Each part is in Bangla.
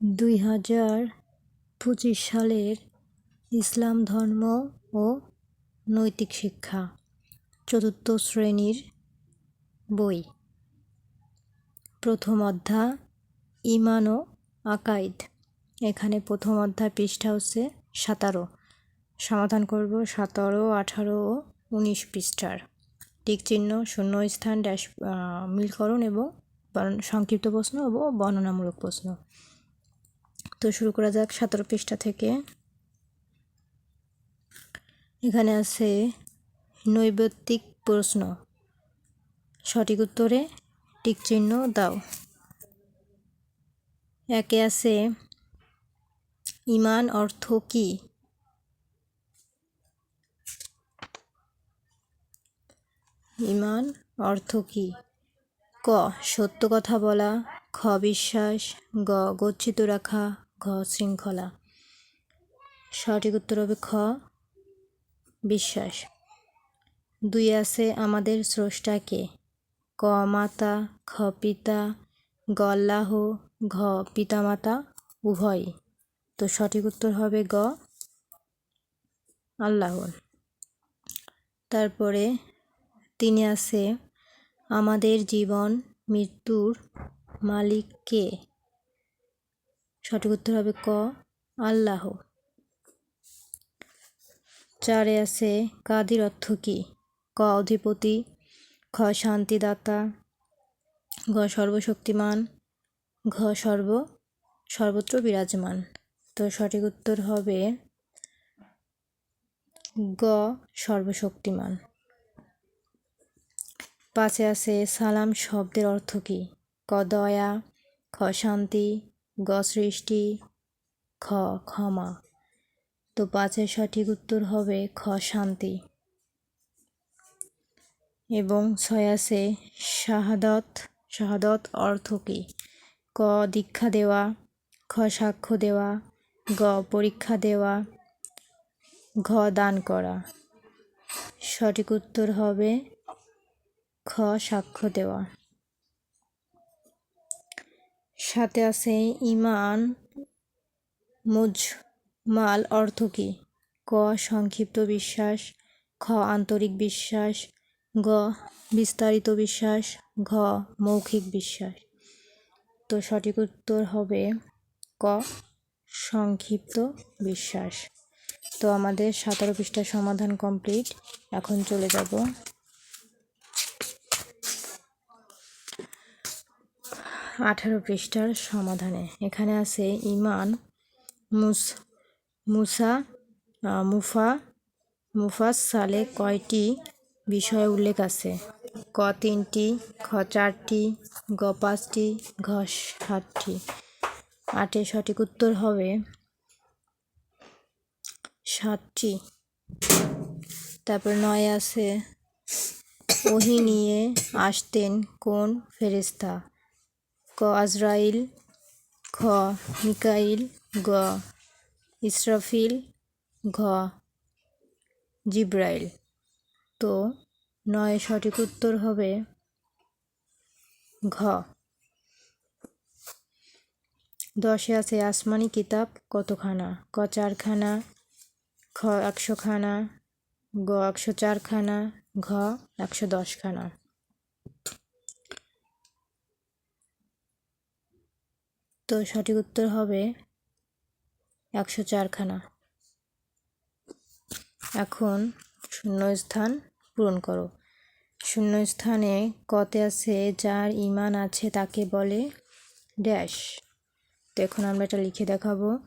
দুই হাজার পঁচিশ সালের ইসলাম ধর্ম ও নৈতিক শিক্ষা চতুর্থ শ্রেণির বই। প্রথম অধ্যায় ইমান ও আকাইদ। এখানে প্রথম অধ্যায় পৃষ্ঠা হচ্ছে সাতারো। সমাধান করব সতেরো, আঠারো ও উনিশ পৃষ্ঠার। টিক চিহ্ন, শূন্য স্থান, ড্যাশ মিলকরণ এবং সংক্ষিপ্ত প্রশ্ন এবং বর্ণনামূলক প্রশ্ন। তো শুরু করা যাক সতেরো পৃষ্ঠা থেকে। এখানে আছে নৈবেত্তিক প্রশ্ন। সঠিক উত্তরে টিক চিহ্ন দাও। একে আছে ইমান অর্থ কি? ইমান অর্থ কি? ক, সত্য কথা বলা, খ, বিশ্বাস, গ, গচ্ছিত রাখা ঘ শৃঙ্খলা সঠিক উত্তর হবে খ, বিশ্বাস। দুই আছে আমাদের স্রষ্টাকে। ক মাতা, খ পিতা, গ আল্লাহ, ঘ পিতামাতা, উভয়। তো সঠিক উত্তর হবে গ আল্লাহ তারপরে তিনি আছে আমাদের জীবন, মৃত্যুর মালিক কে সঠিক উত্তর হবে ক, আল্লাহ। চারে আছে, কাদির অর্থ কী? ক, অধিপতি। খ, শান্তিদাতা। ঘ, সর্বশক্তিমান। ঘ, সর্ব, সর্বত্র বিরাজমান। তো সঠিক উত্তর হবে গ, সর্বশক্তিমান। পাশে আছে, সালাম শব্দের অর্থ কী? ক, দয়া। খ, শান্তি। গ সৃষ্টি খ, ক্ষমা। তো পাঁচের সঠিক উত্তর হবে খ, শান্তি। এবং ছয় আছে শাহাদত। শাহাদত অর্থ কী? ক, দীক্ষা দেওয়া। খ, সাক্ষ্য দেওয়া। গ, পরীক্ষা দেওয়া। ঘ, দান করা। সঠিক উত্তর হবে খ, সাক্ষ্য দেওয়া। সাথে আছে ইমান, মুজমাল অর্থ কী? ক, সংক্ষিপ্ত বিশ্বাস, খ, আন্তরিক বিশ্বাস, গ, বিস্তারিত বিশ্বাস, ঘ, মৌখিক বিশ্বাস। তো সঠিক উত্তর হবে ক, সংক্ষিপ্ত বিশ্বাস। তো আমাদের সতেরো পৃষ্ঠার সমাধান কমপ্লিট এখন চলে যাব আঠারো পৃষ্ঠার সমাধানে। এখানে আছে ইমান, মুস, মুসা মুফা মুফাস সালে কয়টি বিষয়ে উল্লেখ আছে? ক তিনটি, খ চারটি, গ পাঁচটি, ঘ সাতটি। আটের সঠিক উত্তর হবে সাতটি। তারপর নয় আছে, ওহি নিয়ে আসতেন কোন ফেরিস্তা ক, আজরাইল, খ, মিকাইল, গ, ইসরাফিল, ঘ, জিব্রাইল। তো নয় সঠিক উত্তর হবে ঘ। দশে আছে আসমানি কিতাব, কতখানা? ক চারখানা, খ একশোখানা গ একশো চারখানা, ঘ একশো দশখানা। তো সঠিক উত্তর হবে একশো চারখানা। এখন শূন্যস্থান পূরণ করো। শূন্যস্থানে কতে আছে, যার ইমান আছে তাকে বলে ড্যাশ। তো এখন আমরা এটা লিখে দেখাবো।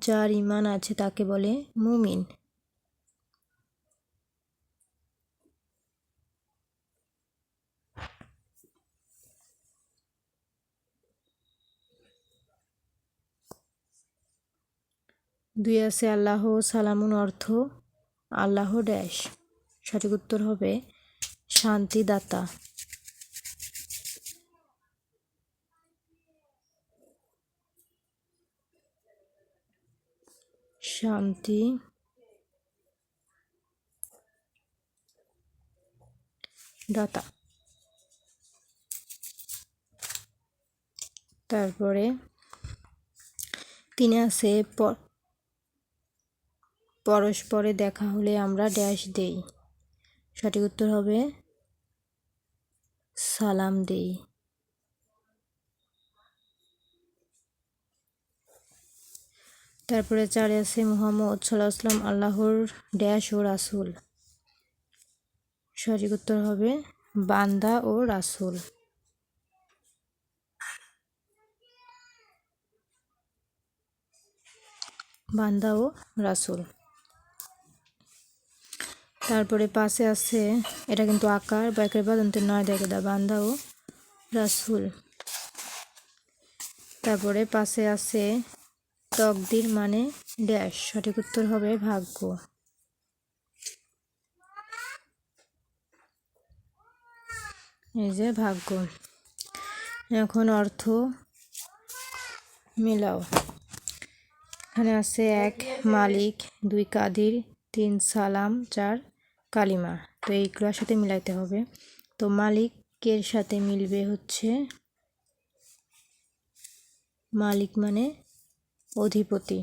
যার ইমান আছে তাকে বলে মুমিন। দুই আছে আল্লাহ সালামুন অর্থ, আল্লাহ ড্যাশ। সঠিক উত্তর হবে শান্তিদাতা। শান্তি। দাতা। তারপরে তিনে আছে পরস্পরে দেখা হলে আমরা ড্যাশ দেই। সঠিক উত্তর হবে সালাম দেই। তারপরে চারে আছে মুহাম্মদ সাল্লাহ আসলাম আল্লাহর ড্যাশ ও রাসূল। সঠিক উত্তর হবে বান্দা ও রাসূল। বান্দা ও রাসূল। তারপরে পাশে আছে, এটা কিন্তু আকার বা একের বাদন্তের নয় দেখে দা বান্দা ও রাসূল। তারপরে পাশে আছে, তকদির মানে ড্যাশ, সঠিক উত্তর হবে ভাগ্য। এই যে ভাগ্য। এখন অর্থ মিলাও। এখানে আছে এক মালিক, দুই কাদির, তিন সালাম, চার কালিমা। তো এইগুলোর সাথে মিলাইতে হবে। তো মালিকের সাথে মিলবে হচ্ছে মালিক মানে অধিপতি।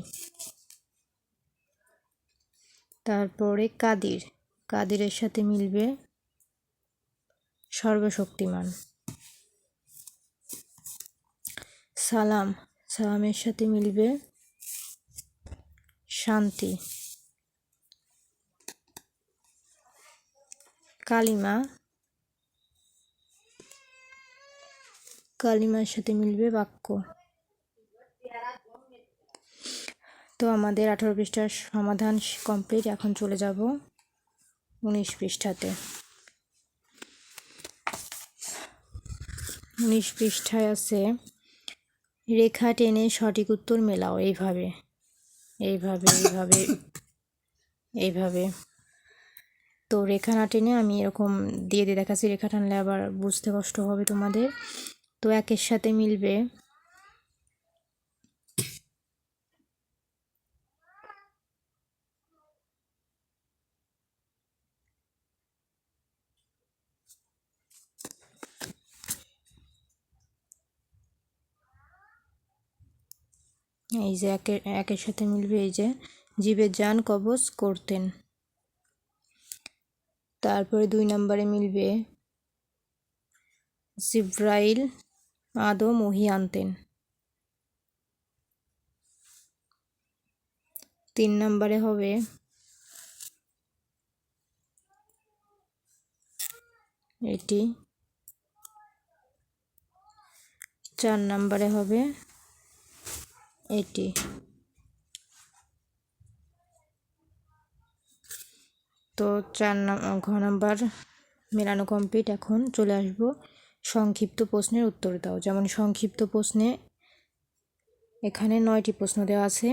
তারপরে কাদির। কাদিরের সাথে মিলবে সর্বশক্তিমান। সালাম। সালামের সাথে মিলবে শান্তি। কালিমা। কালিমার সাথে মিলবে বাক্য। তো আমাদের আঠারো পৃষ্ঠার সমাধান কমপ্লিট। এখন চলে যাব উনিশ পৃষ্ঠাতে। উনিশ পৃষ্ঠায় আছে, রেখা টেনে সঠিক উত্তর মেলাও। এইভাবে এইভাবে এইভাবে এইভাবে। তো রেখা না টেনে আমি এরকম দিয়ে দিয়ে দেখাচ্ছি। রেখা টানলে আবার বুঝতে কষ্ট হবে তোমাদের। তো একের সাথে মিলবে। এই যে একের একের সাথে মিলবে এই যে, জীবের যান কবজ করতেন। তারপরে দুই নম্বরে মিলবে জিব্রাইল, আদম ওহি আনতেন তিন নম্বরে হবে এটি। চার নম্বরে হবে এটি। তো চার ঘ নাম্বার মেলানো কমপ্লিট এখন চলে আসব সংক্ষিপ্ত প্রশ্নের উত্তর দাও। যেমন সংক্ষিপ্ত প্রশ্নে এখানে নয়টি প্রশ্ন দেওয়া আছে।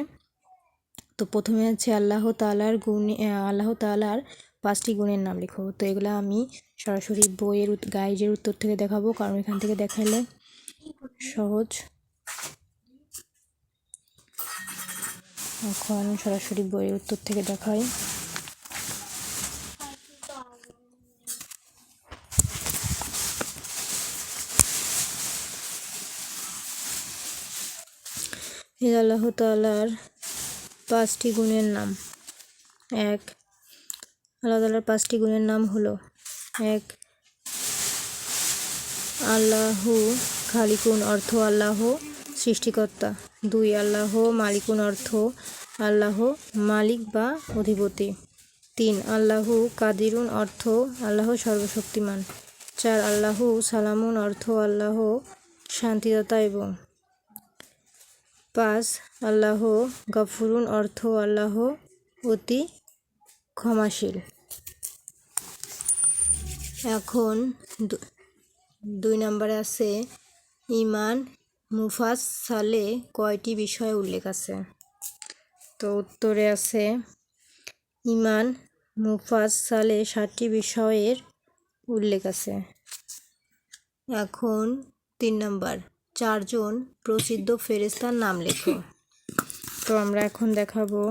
তো প্রথমে আছে, আল্লাহ তালার গুণ আল্লাহ তালার পাঁচটি গুণের নাম লেখো। তো এগুলো আমি সরাসরি বইয়ের গাইডের উত্তর থেকে দেখাবো, কারণ এখান থেকে দেখালে সহজ। এখন সরাসরি বইয়ের উত্তর থেকে দেখাই। আল্লাহ তালার পাঁচটি গুণের নাম। এক, আল্লাহ তালার পাঁচটি গুণের নাম হলো, এক, আল্লাহু খালিকুন অর্থ আল্লাহ সৃষ্টিকর্তা। দুই, আল্লাহ মালিকুন অর্থ আল্লাহ মালিক বা অধিপতি। তিন, আল্লাহু কাদিরুন অর্থ আল্লাহ সর্বশক্তিমান। চার, আল্লাহু সালামুন অর্থ আল্লাহ শান্তিদাতা এবং পাঁচ, আল্লাহ গফুরুন অর্থ আল্লাহ অতি ক্ষমাশীল। এখন দুই নম্বরে আছে ইমান মুফাস সালে কয়টি বিষয়ে উল্লেখ আছে? তো উত্তরে আছে ইমান মুফাস সালে ষাটটি বিষয়ের উল্লেখ আছে। এখন তিন নম্বর চারজন প্রসিদ্ধ ফেরেস্তার নাম লেখো। তো আমরা এখন দেখাবো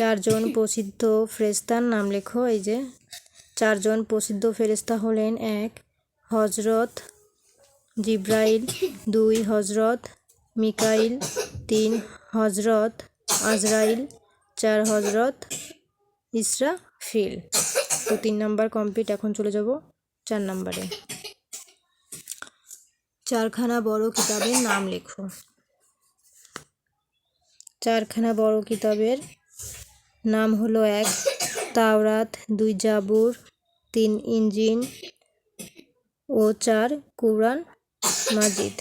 চারজন প্রসিদ্ধ ফেরেস্তার নাম লেখো। এই যে চারজন প্রসিদ্ধ ফেরেস্তা হলেন এক হজরত জিব্রাইল, দুই হজরত মিকাইল, তিন হজরত আজরাইল, চার হজরত ইসরাফিল। তো তিন নাম্বার কমপ্লিট এখন চলে যাব চার নাম্বারে। চারখানা বড় কিতাবের নাম লেখো। চারখানা বড় কিতাবের নাম হলো এক, তাওরাত, দুই জাবুর, তিন ইঞ্জিন ও চার কুরআন মাজিদ।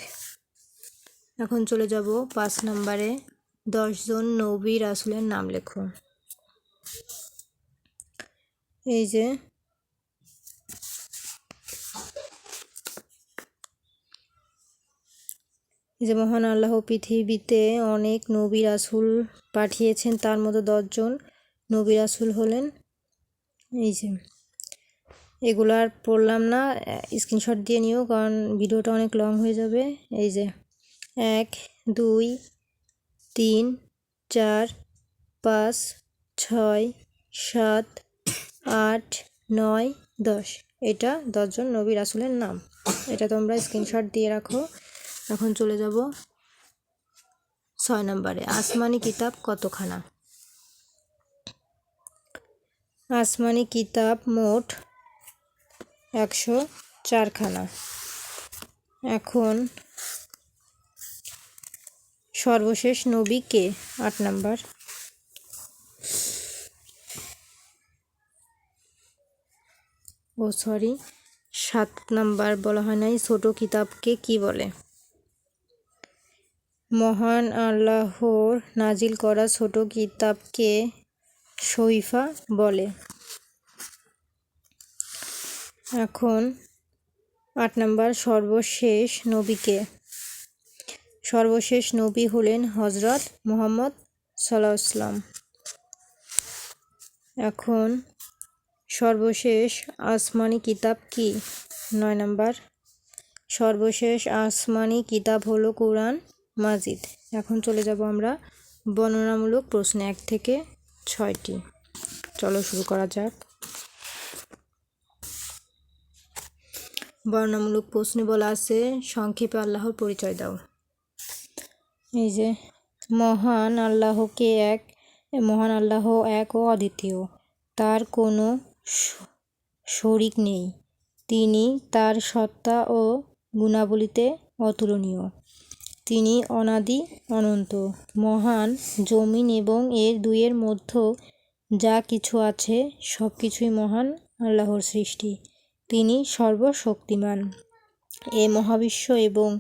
এখন চলে যাব পাঁচ নম্বরে দশজন নবী রাসুলের নাম লেখো। এই যে যে মহান আল্লাহ পৃথিবীতে অনেক নবী রাসুল পাঠিয়েছেন, তার মতো দশজন নবী রাসুল হলেন। এই যে, এগুলো আর পড়লাম না, স্ক্রিনশট দিয়ে নিও, কারণ ভিডিওটা অনেক লং হয়ে যাবে। এই যে, এক, দুই, তিন, চার, পাঁচ, ছয়, সাত, আট, নয়, দশ। এটা দশজন নবী রাসুলের নাম। এটা তোমরা স্ক্রিনশট দিয়ে রাখো। এখন চলে যাব ছয় নম্বরে। আসমানি কিতাব কতখানা? আসমানি কিতাব মোট একশো চারখানা। এখন সর্বশেষ নবী কে? আট নাম্বার। ও সরি, সাত নাম্বার বলা হয় নাই, ছোট কিতাবকে কি বলে? মহান আল্লাহর নাজিল করা ছোট কিতাবকে শৈফা বলে। এখন আট নম্বর সর্বশেষ নবীকে। সর্বশেষ নবী হলেন হজরত মুহাম্মদ সাল্লাম এখন সর্বশেষ আসমানি কিতাব কি? নয় নম্বর। সর্বশেষ আসমানি কিতাব হলো কোরআন। মাজিদ। এখন চলে যাব আমরা বর্ণনামূলক প্রশ্ন এক থেকে ছয়টি। চলো শুরু করা যাক। বর্ণনামূলক প্রশ্নে বলা আছে, সংক্ষেপে আল্লাহর পরিচয় দাও। এই যে, মহান আল্লাহকে এক? মহান আল্লাহ এক ও অদ্বিতীয়। তার কোনো শরিক নেই। তিনি তার সত্তা ও গুণাবলীতে অতুলনীয়। তিনি অনাদি অনন্ত, মহান, জমিন এবং এর দুইয়ের মধ্যে যা কিছু আছে সব কিছুই মহান আল্লাহর সৃষ্টি। তিনি সর্বশক্তিমান। এ মহাবিশ্ব এবং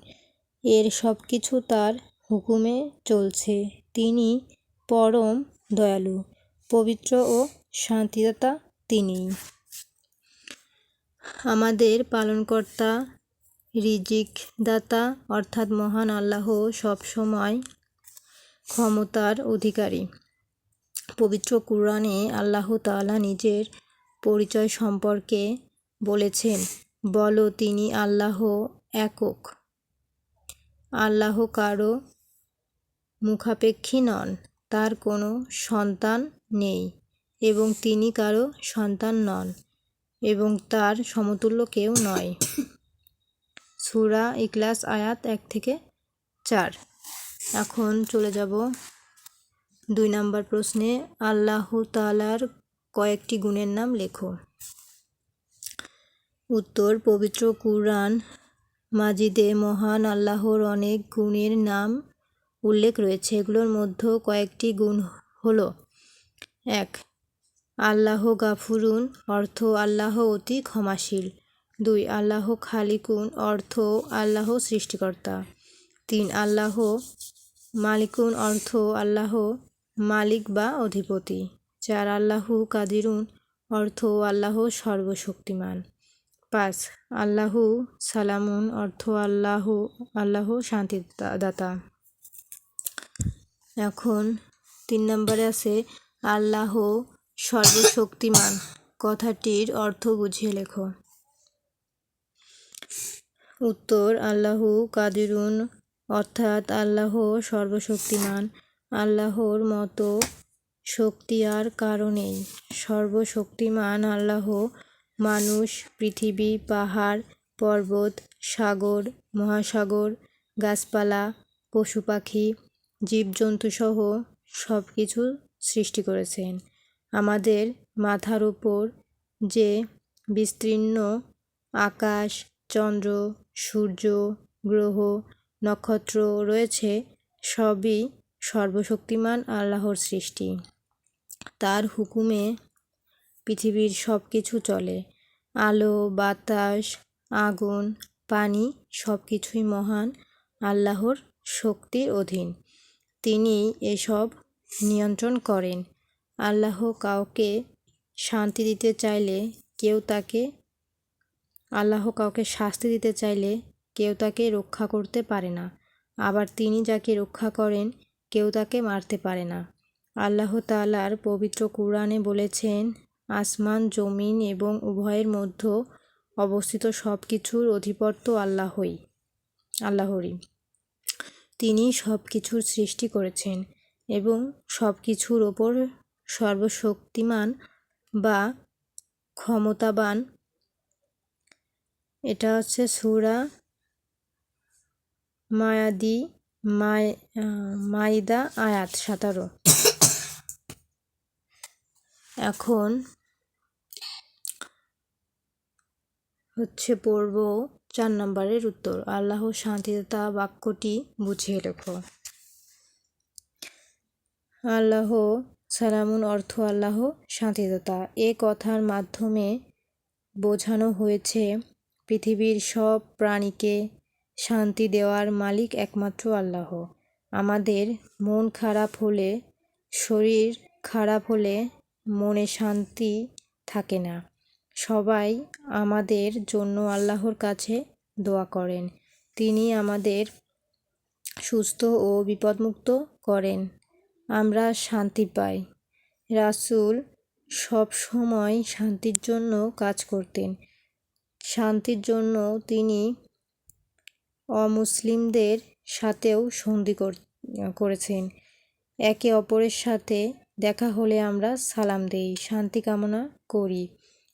এর সব কিছু তার হুকুমে চলছে। তিনি পরম দয়ালু, পবিত্র ও শান্তিদাতা তিনি আমাদের পালনকর্তা রিজিক দাতা অর্থাৎ মহান আল্লাহ সবসময় ক্ষমতার অধিকারী। পবিত্র কুরআনে আল্লাহ তাআলা নিজের পরিচয় সম্পর্কে বলেছেন, বলো তিনি আল্লাহ একক। আল্লাহ কারও মুখাপেক্ষী নন, তার কোনো সন্তান নেই, এবং তিনি কারও সন্তান নন, এবং তার সমতুল্য কেউ নয়। সূরা ইখলাস আয়াত এক থেকে চার। এখন চলে যাব দুই নাম্বার প্রশ্নে, আল্লাহ তাআলার কয়েকটি গুণের নাম লেখো। উত্তর, পবিত্র কুরআন মাজিদে মহান আল্লাহর অনেক গুণের নাম উল্লেখ রয়েছে। এগুলোর মধ্যে কয়েকটি গুণ হলো এক, আল্লাহ গাফুরুন, অর্থ আল্লাহ অতি ক্ষমাশীল। দুই, আল্লাহ খালিকুন অর্থ আল্লাহ সৃষ্টিকর্তা। তিন, আল্লাহ মালিকুন অর্থ আল্লাহ মালিক বা অধিপতি। চার, আল্লাহ কাদিরুন অর্থ আল্লাহ সর্বশক্তিমান। পাঁচ, আল্লাহু সালামুন অর্থ আল্লাহ আল্লাহ শান্তিদাতা। এখন তিন নম্বরে আছে, আল্লাহ সর্বশক্তিমান। কথাটির অর্থ বুঝিয়ে লেখো। উত্তর, আল্লাহু কাদিরুন, অর্থাৎ আল্লাহ সর্বশক্তিমান। আল্লাহর মতো শক্তি আর কারণেই সর্বশক্তিমান আল্লাহ, মানুষ, পৃথিবী, পাহাড়, পর্বত, সাগর, মহাসাগর, গাছপালা পশু পাখি জীবজন্তু সহ সব কিছু সৃষ্টি করেছেন। আমাদের মাথার উপর যে বিস্তীর্ণ আকাশ, চন্দ্র সূর্য, গ্রহ, নক্ষত্র রয়েছে, সবই সর্বশক্তিমান আল্লাহর সৃষ্টি। তার হুকুমে পৃথিবীর সব কিছু চলে। আলো, বাতাস, আগুন, পানি সব কিছুই মহান আল্লাহর শক্তির অধীন। তিনি এসব নিয়ন্ত্রণ করেন। আল্লাহ কাউকে শান্তি দিতে চাইলে কেউ তাকে আল্লাহ কাউকে শাস্তি দিতে চাইলে কেউ তাকে রক্ষা করতে পারে না। আবার তিনি যাকে রক্ষা করেন, কেউ তাকে মারতে পারে না। আল্লাহ তালার পবিত্র কুরআনে বলেছেন, আসমান, জমিন এবং উভয়ের মধ্যে অবস্থিত সব কিছুর অধিপত্য আল্লাহই, আল্লাহরই। তিনি সব কিছুর সৃষ্টি করেছেন এবং সব কিছুর ওপর সর্বশক্তিমান বা ক্ষমতাবান এটা হচ্ছে সুরা মায়াদি মায় মাইদা আয়াত সাতারো। এখন হচ্ছে পড়ব চার নম্বরের উত্তর। আল্লাহ শান্তিদাতা বাক্যটি বুঝিয়ে লেখো আল্লাহ সালামুন অর্থ আল্লাহ শান্তিদাতা। এ কথার মাধ্যমে বোঝানো হয়েছে পৃথিবীর সব প্রাণীকে শান্তি দেওয়ার মালিক একমাত্র আল্লাহ। আমাদের মন খারাপ হলে, শরীর খারাপ হলে মনে শান্তি থাকে না। সবাই আমাদের জন্য আল্লাহর কাছে দোয়া করেন। তিনি আমাদের সুস্থ ও বিপদমুক্ত করেন। আমরা শান্তি পাই। রাসুল সব সময় শান্তির জন্য কাজ করতেন। শান্তির জন্য তিনি অমুসলিমদের সাথেও সন্ধি করেছেন। একে অপরের সাথে দেখা হলে আমরা সালাম দেই, শান্তি কামনা করি।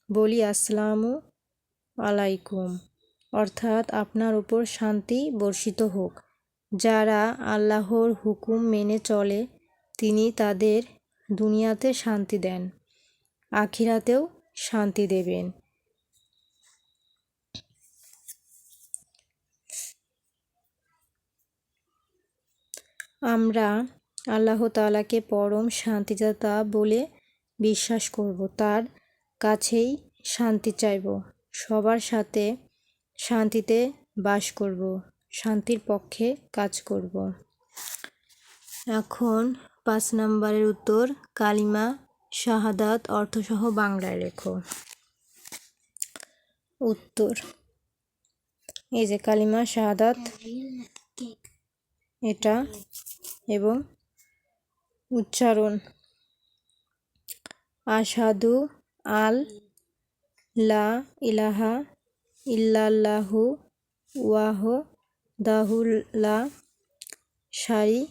বলি, আসসালামু আলাইকুম। অর্থাৎ আপনার উপর শান্তি বর্ষিত হোক। যারা আল্লাহর হুকুম মেনে চলে, তিনি তাদের দুনিয়াতে শান্তি দেন, আখিরাতেও শান্তি দেবেন। আমরা আল্লাহ তালাকে পরম শান্তিদাতা বলে বিশ্বাস করব। তার কাছেই শান্তি চাইব। সবার সাথে শান্তিতে বাস করব। শান্তির পক্ষে কাজ করব। এখন পাঁচ নম্বরের উত্তর, কালিমা, শাহাদাত, অর্থসহ বাংলায় লেখো। উত্তর। এই যে কালিমা, শাহাদাত এটা এবং উচ্চারণ। আসাদু আল লা ইলাহা ইল্লাল্লাহু ওয়াহ দাহুল্লা সারি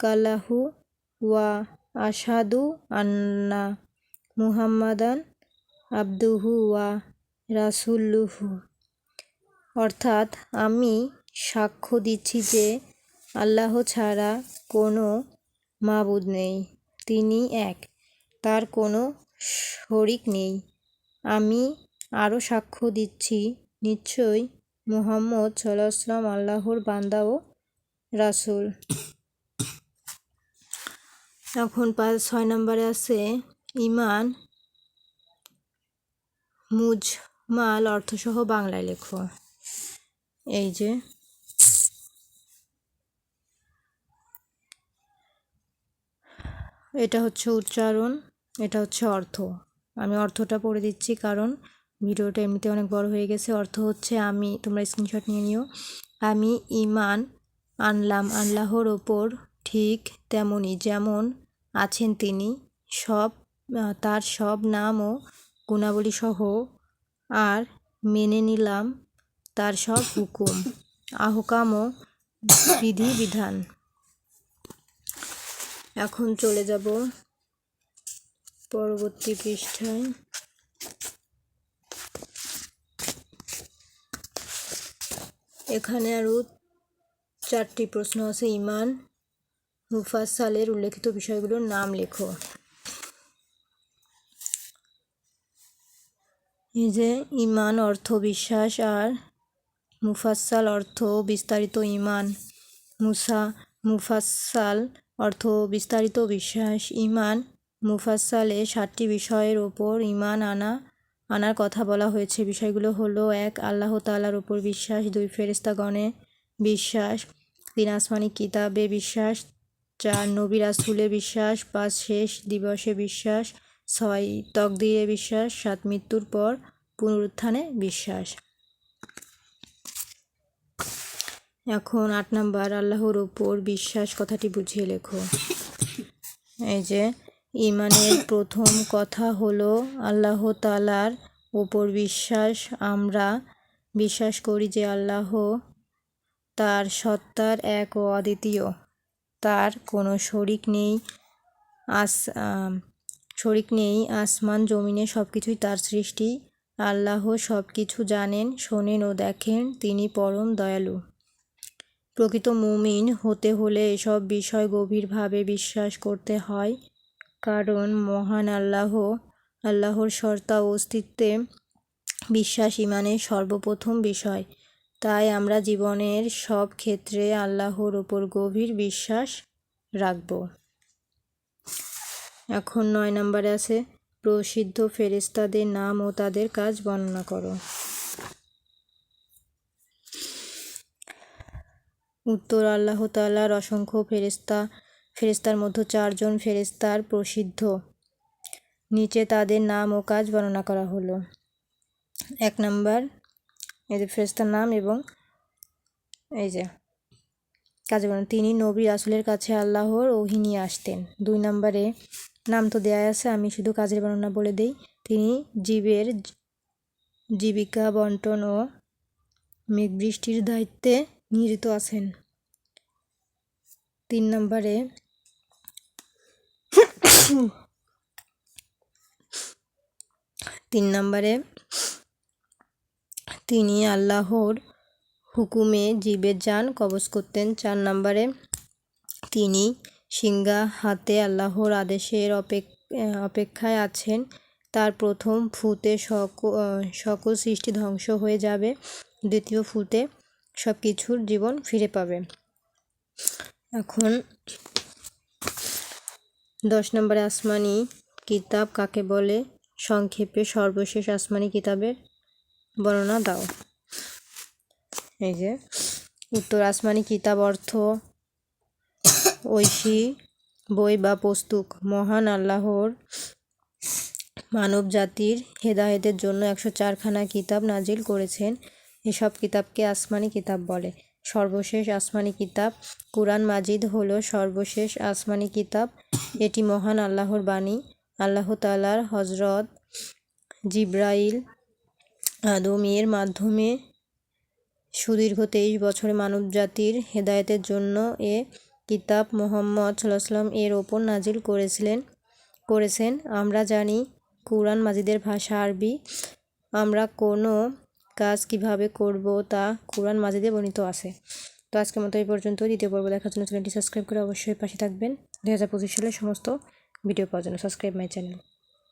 কালাহু ওয়া আসাদু আন্না মুহাম্মাদান আব্দুহু ওয়া রাসুল্লুহু অর্থাৎ আমি সাক্ষ্য দিচ্ছি যে আল্লাহ ছাড়া কোনো মাবুদ নেই। তিনি এক, তার কোনো শরিক নেই। আমি আরও সাক্ষ্য দিচ্ছি, নিশ্চয়ই মুহাম্মদ সাল্লাম আল্লাহর বান্দা ও রাসুল। এখন পাঁচ, ছয় নম্বরে আছে ইমান মুজমাল অর্থসহ বাংলায় লেখো। এই যে এটা হচ্ছে উচ্চারণ, এটা হচ্ছে অর্থ। আমি অর্থটা পড়ে দিচ্ছি কারণ ভিডিওটা এমনিতে অনেক বড় হয়ে গেছে। অর্থ হচ্ছে আমি, তোমরা স্ক্রিনশট নিয়ে নিও। আমি ইমান আনলাম আল্লাহর ওপর ঠিক তেমনই যেমন আছেন তিনি। সব তার সব নাম ও গুণাবলী সহ আর মেনে নিলাম তার সব হুকুম, আহকাম ও বিধি বিধান এখন চলে যাব পরবর্তী পৃষ্ঠায়। এখানে আরও চারটি প্রশ্ন আছে, ইমান মুফাসালের উল্লেখিত বিষয়গুলোর নাম লেখো। এই যে, ইমান, অর্থ, বিশ্বাস আর মুফাসাল অর্থ, বিস্তারিত ইমান। মুসা মুফাসাল অর্থ বিস্তারিত বিশ্বাস ইমান মুফাসালে সাতটি বিষয়ের ওপর ইমান আনা, আনার কথা বলা হয়েছে। বিষয়গুলো হলো, এক, আল্লাহ তাআলার ওপর বিশ্বাস, দুই ফেরেস্তাগণে বিশ্বাস, তিন, আসমানি কিতাবে বিশ্বাস, চার, নবী রাসুলে বিশ্বাস, পাঁচ, শেষ দিবসে বিশ্বাস, ছয়, তকদিরে বিশ্বাস, সাত, মৃত্যুর পর পুনরুত্থানে বিশ্বাস। এখন আট নাম্বার, আল্লাহর ওপর বিশ্বাস, কথাটি বুঝিয়ে লেখো। এই যে, ইমানের প্রথম কথা হলো আল্লাহ তালার ওপর বিশ্বাস। আমরা বিশ্বাস করি যে আল্লাহ তার সত্তার এক ও অদ্বিতীয়। তার কোনো শরিক নেই, আস শরিক নেই, আসমান, জমিনে সব কিছুই তার সৃষ্টি। আল্লাহ সব কিছু জানেন, শোনেন ও দেখেন, তিনি পরম দয়ালু। প্রকৃত মুমিন হতে হলে এসব বিষয় গভীরভাবে বিশ্বাস করতে হয়। কারণ মহান আল্লাহ, আল্লাহর সর্তা অস্তিত্বে বিশ্বাস ইমানের সর্বপ্রথম বিষয়। তাই আমরা জীবনের সব ক্ষেত্রে আল্লাহর ওপর গভীর বিশ্বাস রাখব। এখন নয় নম্বরে আছে, প্রসিদ্ধ ফেরেস্তাদের নাম ও তাদের কাজ বর্ণনা করো। উত্তর আল্লাহ তাআলার অসংখ্য ফেরেস্তা ফেরেস্তার মধ্যে চারজন ফেরেস্তার প্রসিদ্ধ। নিচে তাদের নাম ও কাজ বর্ণনা করা হলো। এক নাম্বার এদের ফেরেস্তার নাম এবং এই যে কাজে বর্ণনা। তিনি নবী রাসুলের কাছে আল্লাহর ওহি নিয়ে আসতেন। দুই নম্বরে, নাম তো দেয়া আছে, আমি শুধু কাজের বর্ণনা বলে দেই। তিনি জীবের জীবিকা বন্টন ও মেঘ বৃষ্টির দায়িত্বে নিয়োজিত আছেন। তিন নম্বরে তিন নম্বরে তিনি আল্লাহর হুকুমে জীবের যান কবজ করতেন। চার নম্বরে তিনি সিংহা হাতে আল্লাহর আদেশের অপেক্ষায় আছেন। তার প্রথম ফুতে সক সকল সৃষ্টি ধ্বংস হয়ে যাবে। দ্বিতীয় ফুতে সব কিছুর জীবন ফিরে পাবে। এখন দশ নম্বরে আসমানি কিতাব কাকে বলে? সংক্ষেপে সর্বশেষ আসমানি কিতাবের বর্ণনা দাও। এই যে, উত্তর আসমানি কিতাব অর্থ ঐশী বই বা পুস্তক। মহান আল্লাহর মানব জাতির হেদায়েতের জন্য একশো চারখানা কিতাব নাজিল করেছেন। এসব কিতাবকে আসমানি কিতাব বলে। সর্বশেষ আসমানি কিতাব কুরআন মাজিদ হলো সর্বশেষ আসমানি কিতাব। এটি মহান আল্লাহর বাণী। আল্লাহ তালার হজরত জিব্রাইল আদমের মাধ্যমে সুদীর্ঘ তেইশ বছরে মানবজাতির হেদায়েতের জন্য এ কিতাব মোহাম্মদ সাল্লাম এর ওপর নাজিল করেছিলেন, করেছেন। আমরা জানি কুরআন মাজিদের ভাষা আরবি। আমরা কোনো কাজ কীভাবে করব তা কোরআন মাজিদে বর্ণিত আছে। তো আজকের মতো এই পর্যন্ত দ্বিতীয় পর্ব দেখার জন্য চ্যানেলটি সাবস্ক্রাইব করে অবশ্যই পাশে থাকবেন। দু হাজার পঁচিশ সালের সমস্ত ভিডিও পাওয়ার জন্য সাবস্ক্রাইব মাই চ্যানেল।